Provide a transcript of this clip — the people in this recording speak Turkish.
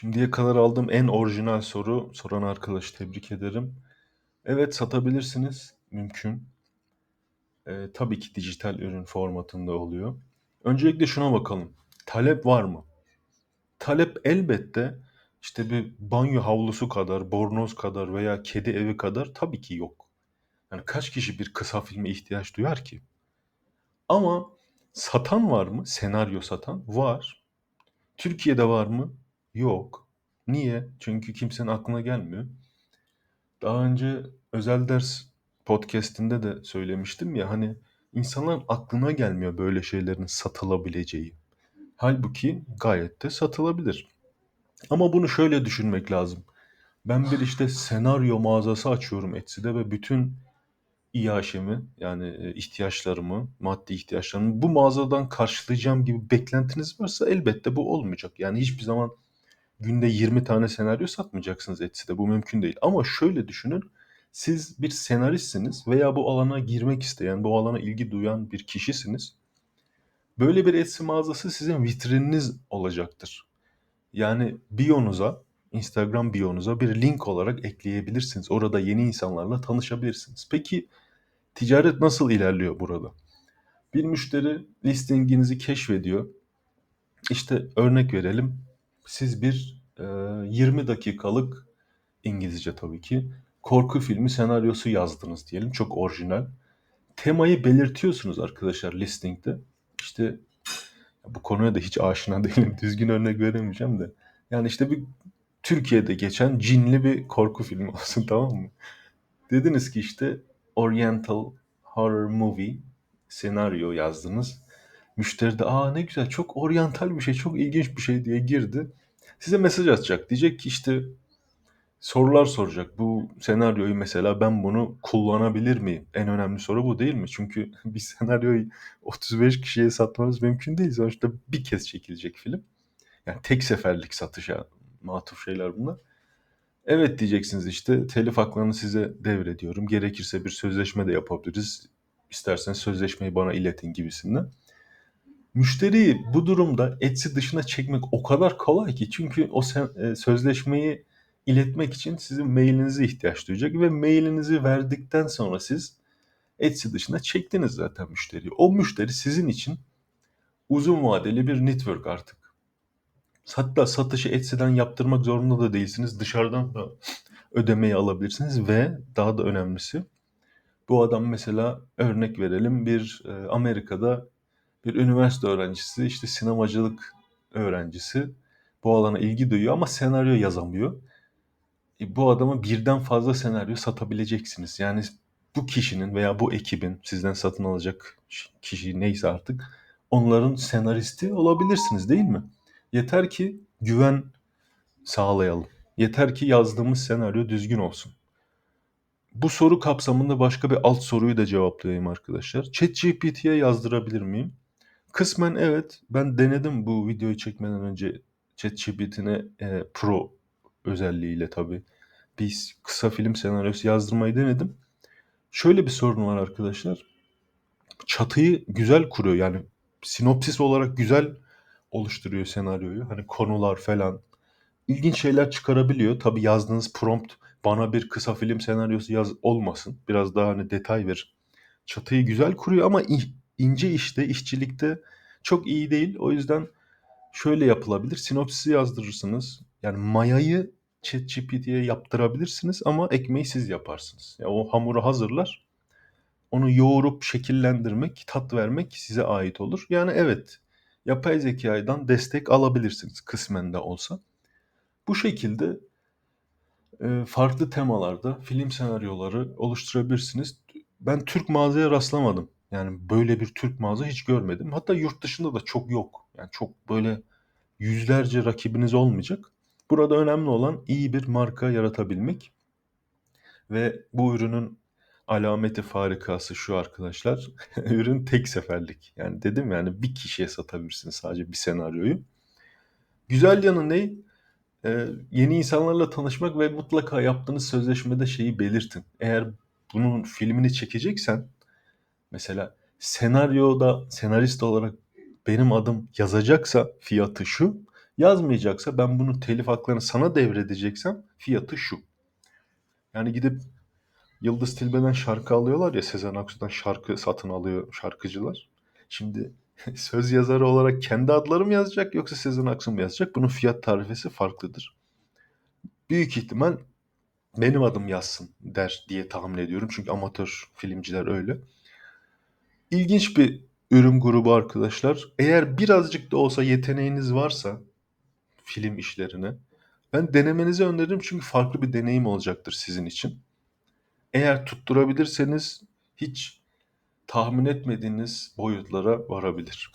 Şimdiye kadar aldığım en orijinal soru, soran arkadaşı tebrik ederim. Evet satabilirsiniz, mümkün. Eee, tabii ki dijital ürün formatında oluyor. Öncelikle şuna bakalım. Talep var mı? Talep elbette işte bir banyo havlusu kadar, bornoz kadar veya kedi evi kadar tabii ki yok. Yani kaç kişi bir kısa filme ihtiyaç duyar ki? Ama satan var mı? Senaryo satan var. Türkiye'de var mı? Yok. Niye? Çünkü kimsenin aklına gelmiyor. Daha önce özel ders podcast'inde de söylemiştim ya hani insanların aklına gelmiyor böyle şeylerin satılabileceği. Halbuki gayet de satılabilir. Ama bunu şöyle düşünmek lazım. Ben bir işte senaryo mağazası açıyorum Etsy'de ve bütün İHŞ'mi yani e, ihtiyaçlarımı, maddi ihtiyaçlarımı bu mağazadan karşılayacağım gibi beklentiniz varsa elbette bu olmayacak. Yani hiçbir zaman günde 20 tane senaryo satmayacaksınız Etsy'de. Bu mümkün değil. Ama şöyle düşünün. Siz bir senaristsiniz veya bu alana girmek isteyen, bu alana ilgi duyan bir kişisiniz. Böyle bir Etsy mağazası sizin vitrininiz olacaktır. Yani biyonuza, Instagram biyonuza bir link olarak ekleyebilirsiniz. Orada yeni insanlarla tanışabilirsiniz. Peki ticaret nasıl ilerliyor burada? Bir müşteri listinginizi keşfediyor. İşte örnek verelim. Siz bir e, 20 dakikalık İngilizce tabii ki korku filmi senaryosu yazdınız diyelim. Çok orijinal. Temayı belirtiyorsunuz arkadaşlar listingde. İşte bu konuya da hiç aşina değilim. Düzgün örnek veremeyeceğim de. Yani işte bir Türkiye'de geçen cinli bir korku filmi olsun tamam mı? Dediniz ki işte Oriental Horror Movie senaryo yazdınız. Müşteri de aa ne güzel çok oryantal bir şey çok ilginç bir şey diye girdi. Size mesaj atacak. Diyecek ki işte sorular soracak. Bu senaryoyu mesela ben bunu kullanabilir miyim? En önemli soru bu değil mi? Çünkü bir senaryoyu 35 kişiye satmanız mümkün değil. Sonuçta bir kez çekilecek film. Yani tek seferlik satışa matuf şeyler bunlar. Evet diyeceksiniz işte telif haklarını size devrediyorum. Gerekirse bir sözleşme de yapabiliriz. İsterseniz sözleşmeyi bana iletin gibisinden. Müşteriyi bu durumda Etsy dışına çekmek o kadar kolay ki çünkü o sen, e, sözleşmeyi iletmek için sizin mailinize ihtiyaç duyacak ve mailinizi verdikten sonra siz Etsy dışına çektiniz zaten müşteriyi. O müşteri sizin için uzun vadeli bir network artık. Hatta satışı Etsy'den yaptırmak zorunda da değilsiniz. Dışarıdan da ödemeyi alabilirsiniz ve daha da önemlisi bu adam mesela örnek verelim bir e, Amerika'da bir üniversite öğrencisi işte sinemacılık öğrencisi bu alana ilgi duyuyor ama senaryo yazamıyor. E, bu adama birden fazla senaryo satabileceksiniz. Yani bu kişinin veya bu ekibin sizden satın alacak kişi neyse artık onların senaristi olabilirsiniz değil mi? Yeter ki güven sağlayalım. Yeter ki yazdığımız senaryo düzgün olsun. Bu soru kapsamında başka bir alt soruyu da cevaplayayım arkadaşlar. ChatGPT'ye yazdırabilir miyim? Kısmen evet. Ben denedim bu videoyu çekmeden önce ChatGPT'ne e, Pro özelliğiyle tabii. Bir kısa film senaryosu yazdırmayı denedim. Şöyle bir sorun var arkadaşlar. Çatıyı güzel kuruyor. Yani sinopsis olarak güzel oluşturuyor senaryoyu. Hani konular falan. İlginç şeyler çıkarabiliyor. Tabii yazdığınız prompt bana bir kısa film senaryosu yaz olmasın. Biraz daha hani detay ver. Çatıyı güzel kuruyor ama ince işte, işçilikte çok iyi değil. O yüzden şöyle yapılabilir. Sinopsisi yazdırırsınız. Yani mayayı ChatGPT'ye yaptırabilirsiniz ama ekmeği siz yaparsınız. Yani o hamuru hazırlar. Onu yoğurup şekillendirmek, tat vermek size ait olur. Yani evet, yapay zekadan destek alabilirsiniz kısmen de olsa. Bu şekilde e, farklı temalarda film senaryoları oluşturabilirsiniz. Ben Türk mağazaya rastlamadım. Yani böyle bir Türk mağaza hiç görmedim. Hatta yurt dışında da çok yok. Yani çok böyle yüzlerce rakibiniz olmayacak. Burada önemli olan iyi bir marka yaratabilmek. Ve bu ürünün alameti farikası şu arkadaşlar. Ürün tek seferlik. Yani dedim yani bir kişiye satabilirsiniz sadece bir senaryoyu. Güzel yanı ne? Ee, yeni insanlarla tanışmak ve mutlaka yaptığınız sözleşmede şeyi belirtin. Eğer bunun filmini çekeceksen mesela senaryoda senarist olarak benim adım yazacaksa fiyatı şu, Yazmayacaksa ben bunun telif haklarını sana devredeceksem fiyatı şu. Yani gidip Yıldız Tilbe'den şarkı alıyorlar ya Sezen Aksu'dan şarkı satın alıyor şarkıcılar. Şimdi söz yazarı olarak kendi adları mı yazacak yoksa Sezen Aksu mu yazacak? Bunun fiyat tarifesi farklıdır. Büyük ihtimal benim adım yazsın der diye tahmin ediyorum. Çünkü amatör filmciler öyle. İlginç bir ürün grubu arkadaşlar. Eğer birazcık da olsa yeteneğiniz varsa film işlerine ben denemenizi öneririm çünkü farklı bir deneyim olacaktır sizin için. Eğer tutturabilirseniz hiç tahmin etmediğiniz boyutlara varabilir.